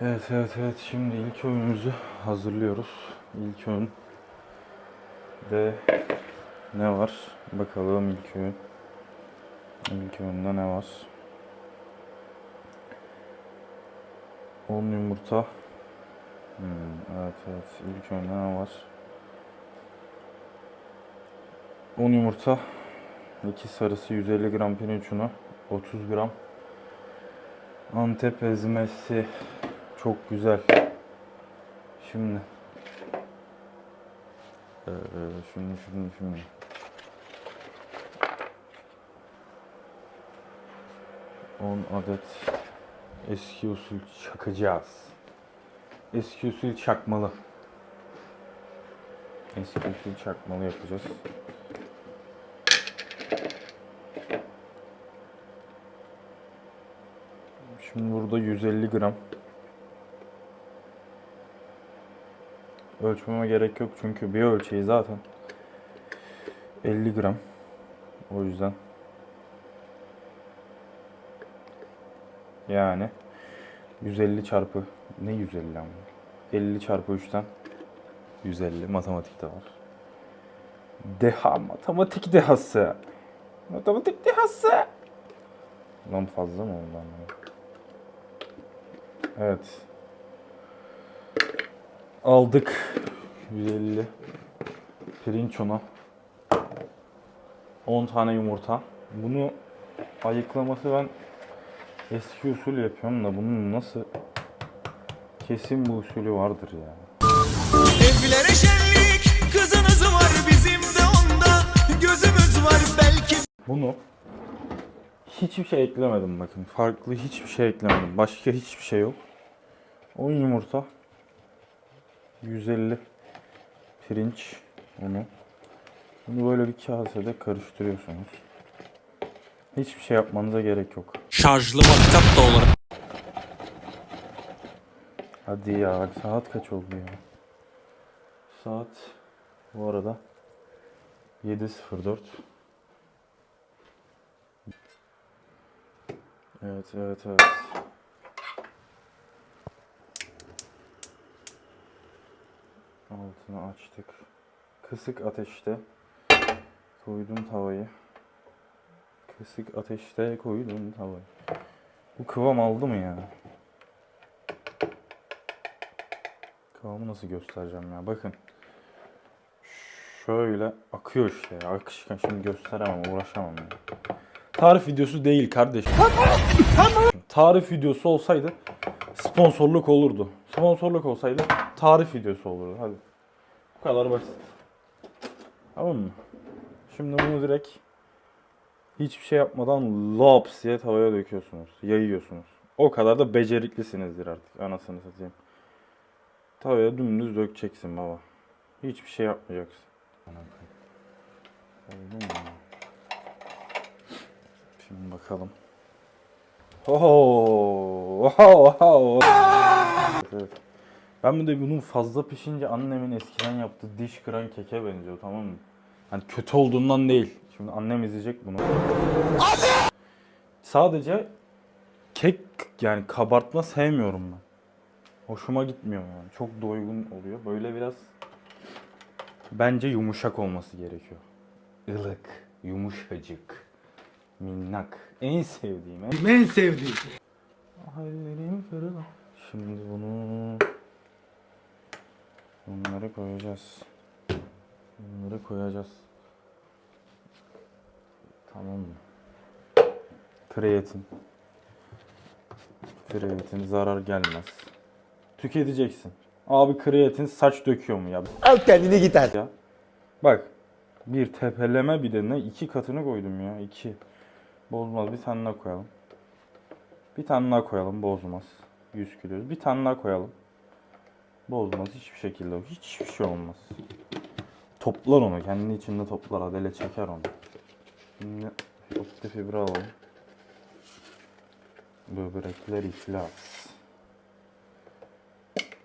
Evet evet evet şimdi ilk oyunumuzu hazırlıyoruz. İlk oyun de ne var? Bakalım ilk oyun. İlk oyunda ne var? 10 yumurta. Hmm, evet evet ilk oyunda ne var? 10 yumurta. 2 sarısı 150 gram pirinç unu. 30 gram Antep ezmesi çok güzel. Şimdi ee, şimdi şimdi şimdi On adet eski usul çakacağız. Eski usul çakmalı. Eski usul çakmalı yapacağız. Şimdi burada 150 gram. Ölçmeme gerek yok çünkü bir ölçeği zaten 50 gram. O yüzden yani 150 çarpı ne 150 ama 50 çarpı 3'ten 150 matematik de var. Deha matematik dehası. Matematik dehası. Lan fazla mı anlamadım. Evet. Aldık 150 pirinç unu. 10 tane yumurta. Bunu ayıklaması ben eski usul yapıyorum da bunun nasıl kesin bu usulü vardır ya. Evlere şenlik kızınız var bizim de onda gözümüz var belki Bunu hiçbir şey eklemedim bakın. Farklı hiçbir şey eklemedim. Başka hiçbir şey yok. 10 yumurta. 150 pirinç unu. Bunu böyle bir kasede karıştırıyorsunuz. Hiçbir şey yapmanıza gerek yok. Şarjlı matkap da olur Hadi ya saat kaç oldu ya? Saat bu arada 7.04. Evet evet evet. Altını açtık. Kısık ateşte koydum tavayı. Kısık ateşte koydum tavayı. Bu kıvam aldı mı ya? Kıvamı nasıl göstereceğim ya? Bakın. Şöyle akıyor işte ya. Akışkan şimdi gösteremem, uğraşamam ya. Tarif videosu değil kardeşim. tarif videosu olsaydı sponsorluk olurdu. Sponsorluk olsaydı tarif videosu olurdu. Hadi. Bu kadar basit. Tamam mı? Şimdi bunu direkt hiçbir şey yapmadan laps diye tavaya döküyorsunuz. Yayıyorsunuz. O kadar da beceriklisinizdir artık. Anasını satayım. Tavaya dümdüz dökeceksin baba. Hiçbir şey yapmayacaksın. Oldu mu? Şimdi bakalım. Oho! Oho! Oho! Evet. Ben bir de bunun fazla pişince annemin eskiden yaptığı diş kıran keke benziyor tamam mı? Hani kötü olduğundan değil. Şimdi annem izleyecek bunu. Sadece kek yani kabartma sevmiyorum ben. Hoşuma gitmiyor yani. Çok doygun oluyor. Böyle biraz bence yumuşak olması gerekiyor. Ilık, yumuşacık, minnak. En sevdiğim. En, En sevdiğim. Kırıla. Şimdi bunu bunları koyacağız. Bunları koyacağız. Tamam mı? Kreatin. Kreatin zarar gelmez. Tüketeceksin. Abi kreatin saç döküyor mu ya? Al kendini gider. ya. Bak. Bir tepeleme bir de ne? iki katını koydum ya. iki. Bozmaz. Bir tane daha koyalım. Bir tane daha koyalım. Bozmaz. 100 kilo. Bir tane daha koyalım. Bozmaz. Hiçbir şekilde. Hiçbir şey olmaz. Toplar onu. Kendi içinde toplar. Adele çeker onu. Şimdi opti fibra alalım. Böbrekler iflas.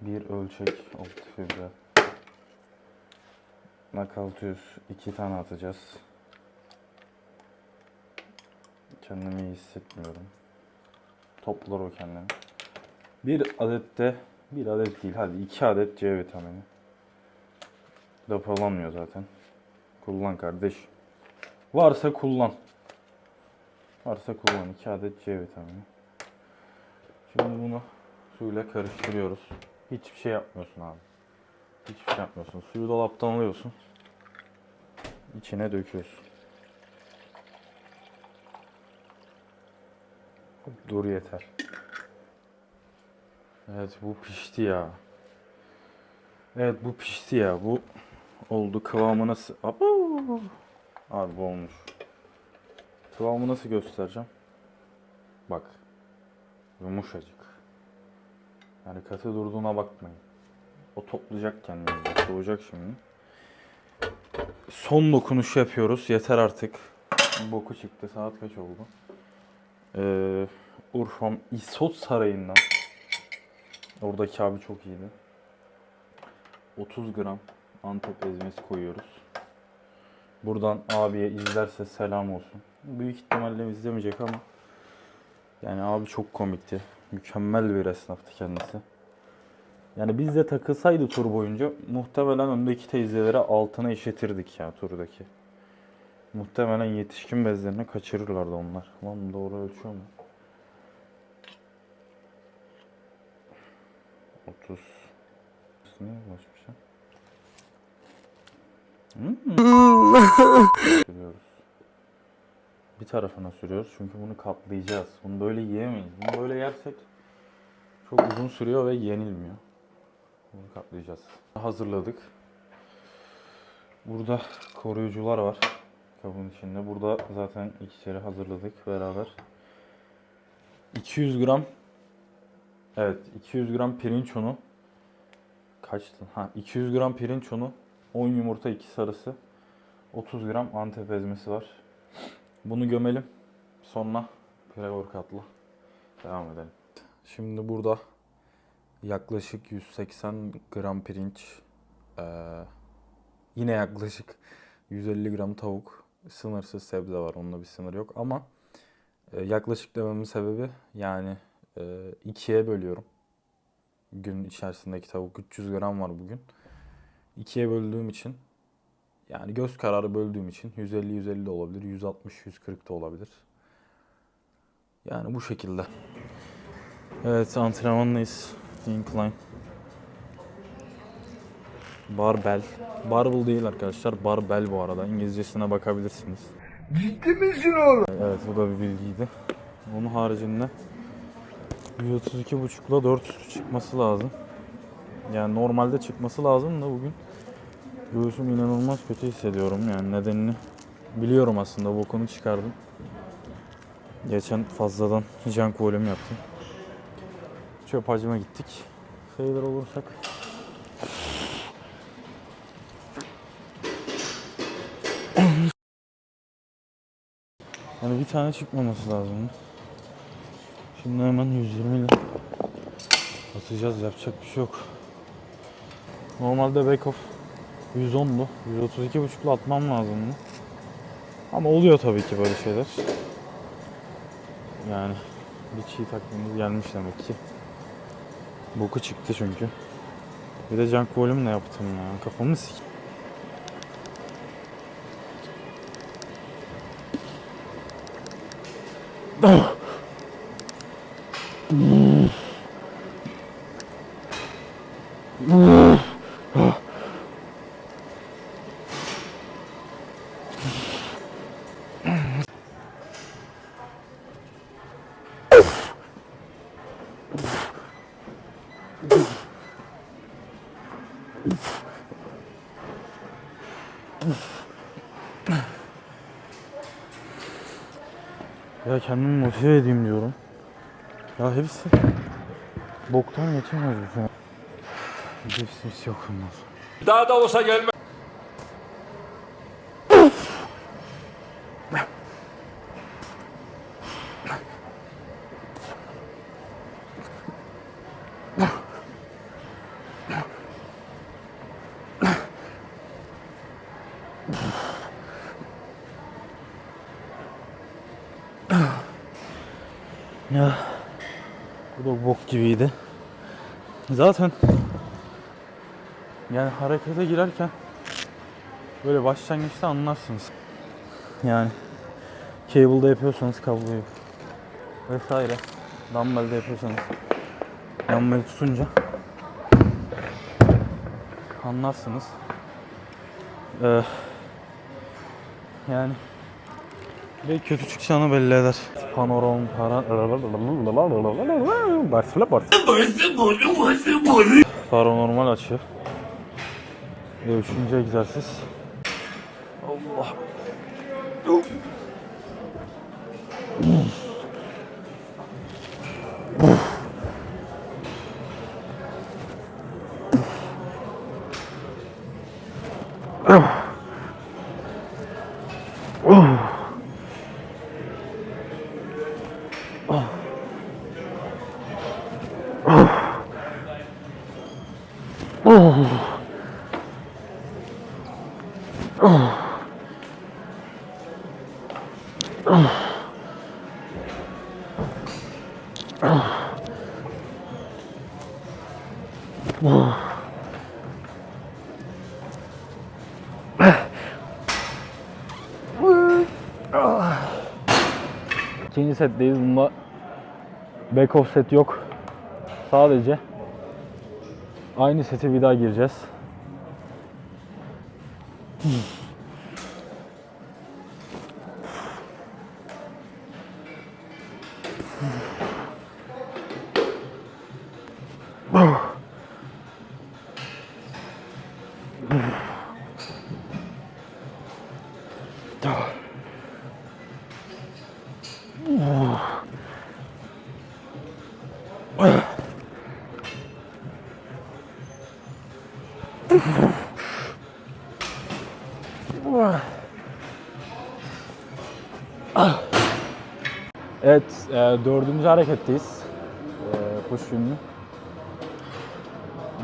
Bir ölçek opti fibra. Nakaltıyoruz. iki tane atacağız. Kendimi iyi hissetmiyorum. Toplar o kendini. Bir adet de bir adet değil hadi iki adet C vitamini. Depolanmıyor zaten. Kullan kardeş. Varsa kullan. Varsa kullan. 2 adet C vitamini. Şimdi bunu suyla karıştırıyoruz. Hiçbir şey yapmıyorsun abi. Hiçbir şey yapmıyorsun. Suyu dolaptan alıyorsun. İçine döküyorsun. Dur yeter. Evet bu pişti ya. Evet bu pişti ya. Bu oldu. Kıvamı nasıl? Abo! Abi bu olmuş. Kıvamı nasıl göstereceğim? Bak. Yumuşacık. Yani katı durduğuna bakmayın. O toplayacak kendini. Soğuyacak şimdi. Son dokunuş yapıyoruz. Yeter artık. Boku çıktı. Saat kaç oldu? Ee, Urfam İsot Sarayı'ndan. Oradaki abi çok iyiydi. 30 gram Antep ezmesi koyuyoruz. Buradan abiye izlerse selam olsun. Büyük ihtimalle izlemeyecek ama yani abi çok komikti. Mükemmel bir esnaftı kendisi. Yani bizde takılsaydı tur boyunca muhtemelen öndeki teyzelere altına işletirdik ya turdaki. Muhtemelen yetişkin bezlerini kaçırırlardı onlar. Lan doğru ölçüyor mu? 30 Niye ulaşmış ya? Sürüyoruz. Bir tarafına sürüyoruz çünkü bunu katlayacağız. Bunu böyle yiyemeyiz. Bunu böyle yersek çok uzun sürüyor ve yenilmiyor. Bunu katlayacağız. Hazırladık. Burada koruyucular var kabın içinde. Burada zaten ikişeri hazırladık beraber. 200 gram Evet 200 gram pirinç unu kaçtı? Ha 200 gram pirinç unu 10 yumurta 2 sarısı 30 gram antep ezmesi var. Bunu gömelim. Sonra pre-workout'la devam edelim. Şimdi burada yaklaşık 180 gram pirinç, eee, yine yaklaşık 150 gram tavuk, sınırsız sebze var. Onunla bir sınır yok ama e, yaklaşık dememin sebebi yani e, ikiye bölüyorum. Gün içerisindeki tavuk 300 gram var bugün. İkiye böldüğüm için yani göz kararı böldüğüm için 150-150 de olabilir, 160-140 da olabilir. Yani bu şekilde. Evet antrenmandayız. Incline. Barbell. Barbell değil arkadaşlar. Barbell bu arada. İngilizcesine bakabilirsiniz. Ciddi misin oğlum? Evet bu da bir bilgiydi. Onun haricinde 132.5 ile 4 üstü çıkması lazım. Yani normalde çıkması lazım da bugün göğsüm inanılmaz kötü hissediyorum. Yani nedenini biliyorum aslında bokunu çıkardım. Geçen fazladan junk volüm yaptım. Çöp hacıma gittik. Sayılır olursak Yani bir tane çıkmaması lazım. Şimdi hemen 120 ile atacağız. Yapacak bir şey yok. Normalde back off 110'du. 132.5 ile atmam lazımdı. Ama oluyor tabii ki böyle şeyler. Yani bir çiğ takvimimiz gelmiş demek ki. Boku çıktı çünkü. Bir de junk volume yaptım ya. Kafamı sik. Ya kendimi motive edeyim diyorum. Ya hepsi boktan geçemez sene. Hepsi yok bundan sonra. Daha da olsa gelme. Gibiydi. Zaten yani harekete girerken böyle başlangıçta anlarsınız. Yani cable'da yapıyorsanız kabloyu vesaire dumbbell'de yapıyorsanız dumbbell tutunca anlarsınız. Ee, yani ve kötü çıkacağını belli eder. Panoram para... Barsıla bars. Paranormal açı. Ve üçüncü egzersiz. Allah. İkinci setteyiz. Bunda back off set yok. Sadece aynı seti bir daha gireceğiz. Evet, e, dördüncü hareketteyiz. E, push yönlü.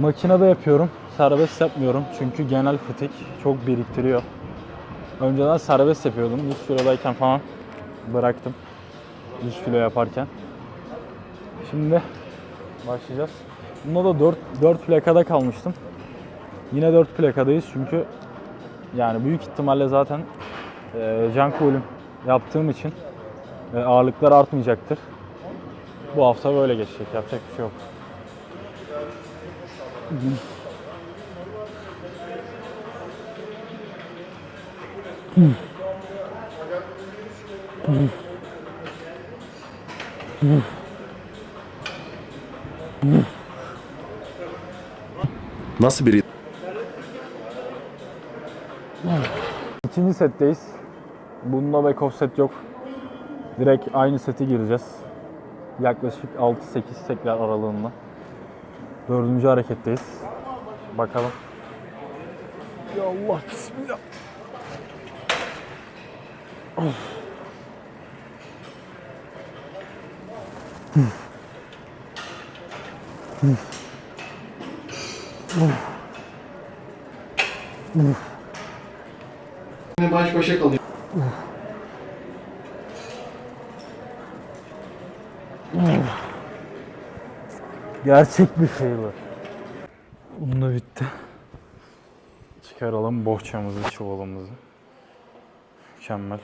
Makinede yapıyorum, serbest yapmıyorum çünkü genel fıtık çok biriktiriyor. Önceden serbest yapıyordum, 100 kilodayken falan bıraktım. 100 kilo yaparken. Şimdi başlayacağız. Bunda da 4, 4 plakada kalmıştım. Yine 4 plakadayız çünkü yani büyük ihtimalle zaten e, junk volume yaptığım için e, ağırlıklar artmayacaktır. Bu hafta böyle geçecek. Yapacak bir şey yok. Nasıl biri? İkinci setteyiz. Bunda back off set yok. Direkt aynı seti gireceğiz. Yaklaşık 6-8 tekrar aralığında. Dördüncü hareketteyiz. Bakalım. Ya Allah bismillah. Baş başa kalıyor. Gerçek bir failure. Bunda bitti. Çıkaralım bohçamızı, çuvalımızı. Mükemmel.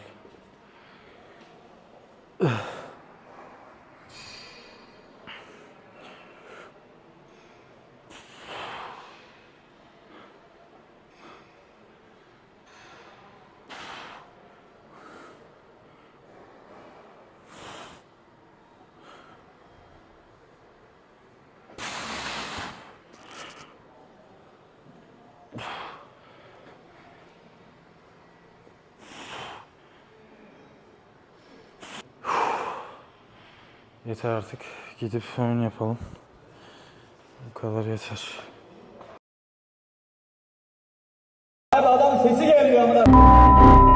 Yeter artık. Gidip fön yapalım. Bu kadar yeter.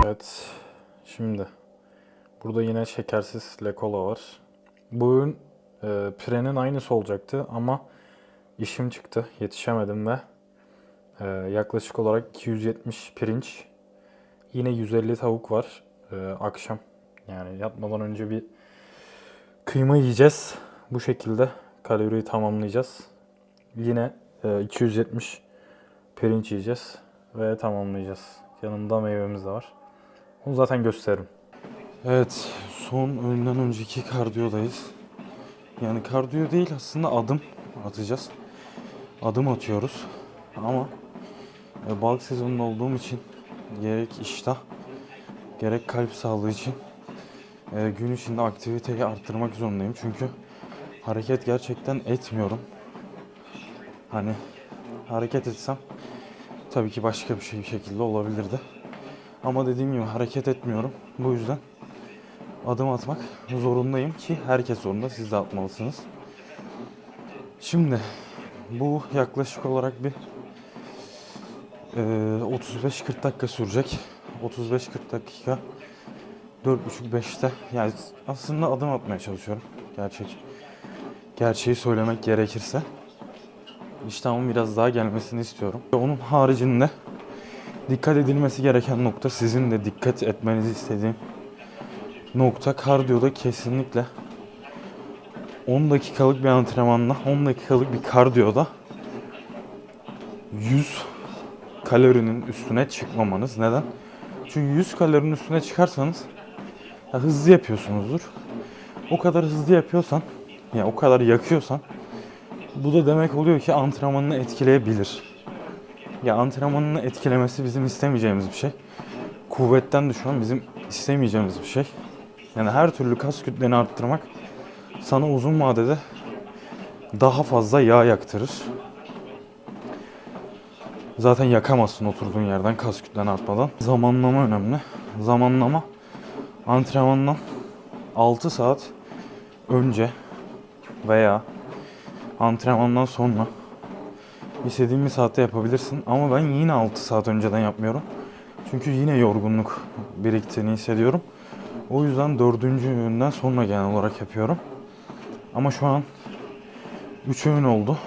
Evet. Şimdi. Burada yine şekersiz lekola var. Bu ürün e, Pire'nin aynısı olacaktı ama işim çıktı. Yetişemedim ve e, yaklaşık olarak 270 pirinç. Yine 150 tavuk var. E, akşam yani yatmadan önce bir kıyma yiyeceğiz. Bu şekilde kaloriyi tamamlayacağız. Yine e, 270 pirinç yiyeceğiz ve tamamlayacağız. Yanında meyvemiz de var. Onu zaten gösteririm. Evet, son öğünden önceki kardiyodayız. Yani kardiyo değil aslında adım atacağız. Adım atıyoruz. Ama e, balık sezonunda olduğum için gerek iştah gerek kalp sağlığı için e, gün içinde aktiviteyi arttırmak zorundayım. Çünkü hareket gerçekten etmiyorum. Hani hareket etsem tabii ki başka bir şey bir şekilde olabilirdi. Ama dediğim gibi hareket etmiyorum. Bu yüzden adım atmak zorundayım ki herkes zorunda. Siz de atmalısınız. Şimdi bu yaklaşık olarak bir e, 35-40 dakika sürecek. 35-40 dakika 4.5-5'te yani aslında adım atmaya çalışıyorum. Gerçek gerçeği söylemek gerekirse. İştahımın biraz daha gelmesini istiyorum. Onun haricinde dikkat edilmesi gereken nokta sizin de dikkat etmenizi istediğim nokta kardiyoda kesinlikle 10 dakikalık bir antrenmanla 10 dakikalık bir kardiyoda 100 kalorinin üstüne çıkmamanız. Neden? Çünkü 100 kalorinin üstüne çıkarsanız ya hızlı yapıyorsunuzdur. O kadar hızlı yapıyorsan, ya o kadar yakıyorsan bu da demek oluyor ki antrenmanını etkileyebilir. Ya antrenmanını etkilemesi bizim istemeyeceğimiz bir şey. Kuvvetten düşman bizim istemeyeceğimiz bir şey. Yani her türlü kas kütleni arttırmak sana uzun vadede daha fazla yağ yaktırır. Zaten yakamazsın oturduğun yerden kas kütlen artmadan. Zamanlama önemli. Zamanlama antrenmandan 6 saat önce veya antrenmandan sonra istediğin bir saatte yapabilirsin. Ama ben yine 6 saat önceden yapmıyorum. Çünkü yine yorgunluk biriktiğini hissediyorum. O yüzden dördüncü öğünden sonra genel olarak yapıyorum. Ama şu an 3 öğün oldu.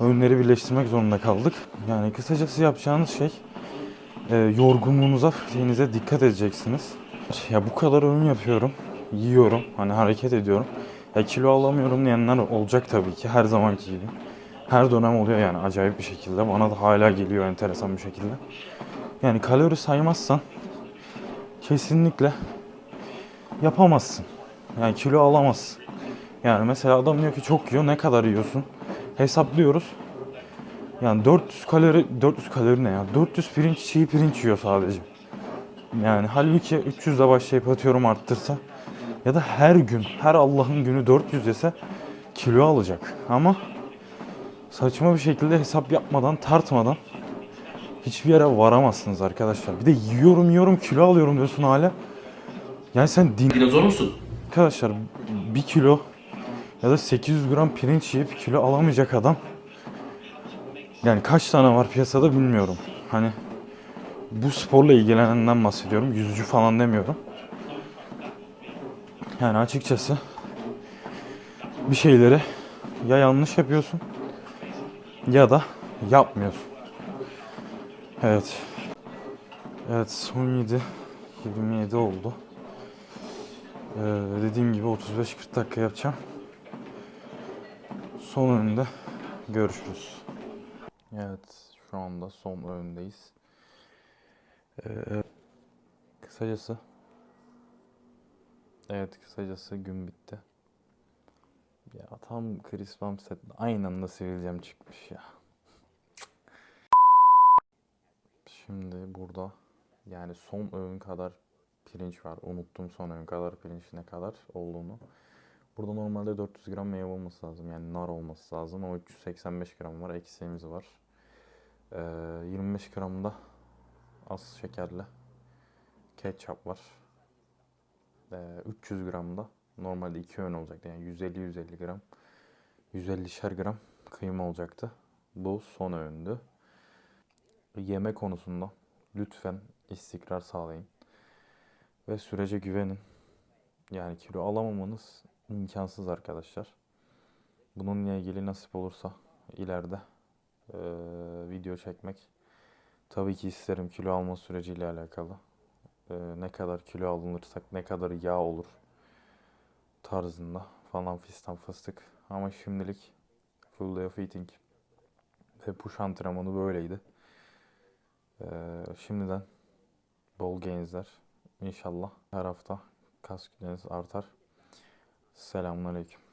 Öğünleri birleştirmek zorunda kaldık. Yani kısacası yapacağınız şey e, yorgunluğunuza, şeyinize dikkat edeceksiniz. Ya bu kadar öğün yapıyorum, yiyorum, hani hareket ediyorum. Ya kilo alamıyorum diyenler olacak tabii ki her zamanki gibi. Her dönem oluyor yani acayip bir şekilde. Bana da hala geliyor enteresan bir şekilde. Yani kalori saymazsan kesinlikle yapamazsın. Yani kilo alamazsın. Yani mesela adam diyor ki çok yiyor ne kadar yiyorsun? Hesaplıyoruz. Yani 400 kalori 400 kalori ne ya? 400 pirinç çiğ pirinç yiyor sadece. Yani halbuki 300 de başlayıp atıyorum arttırsa ya da her gün her Allah'ın günü 400 yese kilo alacak. Ama saçma bir şekilde hesap yapmadan, tartmadan hiçbir yere varamazsınız arkadaşlar. Bir de yiyorum yiyorum kilo alıyorum diyorsun hala. Yani sen din Dinozor musun? Arkadaşlar bir kilo ya da 800 gram pirinç yiyip kilo alamayacak adam yani kaç tane var piyasada bilmiyorum. Hani bu sporla ilgilenenden bahsediyorum. Yüzücü falan demiyorum. Yani açıkçası bir şeyleri ya yanlış yapıyorsun ya da yapmıyorsun. Evet. Evet son 7 27 oldu. Ee, dediğim gibi 35-40 dakika yapacağım. Son önünde görüşürüz. Evet şu anda son önündeyiz. Ee, kısacası Evet kısacası gün bitti. Ya tam Chris Bumstead aynı anda sivilcem çıkmış ya. Şimdi burada yani son öğün kadar pirinç var. Unuttum son öğün kadar pirinç ne kadar olduğunu. Burada normalde 400 gram meyve olması lazım. Yani nar olması lazım. O 385 gram var. Eksiğimiz var. Ee, 25 gram da az şekerli ketçap var. Ee, 300 gram da normalde 2 öğün olacaktı. Yani 150-150 gram 150'şer gram kıyma olacaktı. Bu son öğündü. Yeme konusunda lütfen istikrar sağlayın. Ve sürece güvenin. Yani kilo alamamanız imkansız arkadaşlar. Bununla ilgili nasip olursa ileride eee, video çekmek Tabii ki isterim kilo alma süreciyle alakalı. Ee, ne kadar kilo alınırsak ne kadar yağ olur tarzında falan fistan fıstık. Ama şimdilik full day of eating ve push antrenmanı böyleydi. Ee, şimdiden bol gainzler. İnşallah her hafta kas kütleniz artar. Selamun Aleyküm.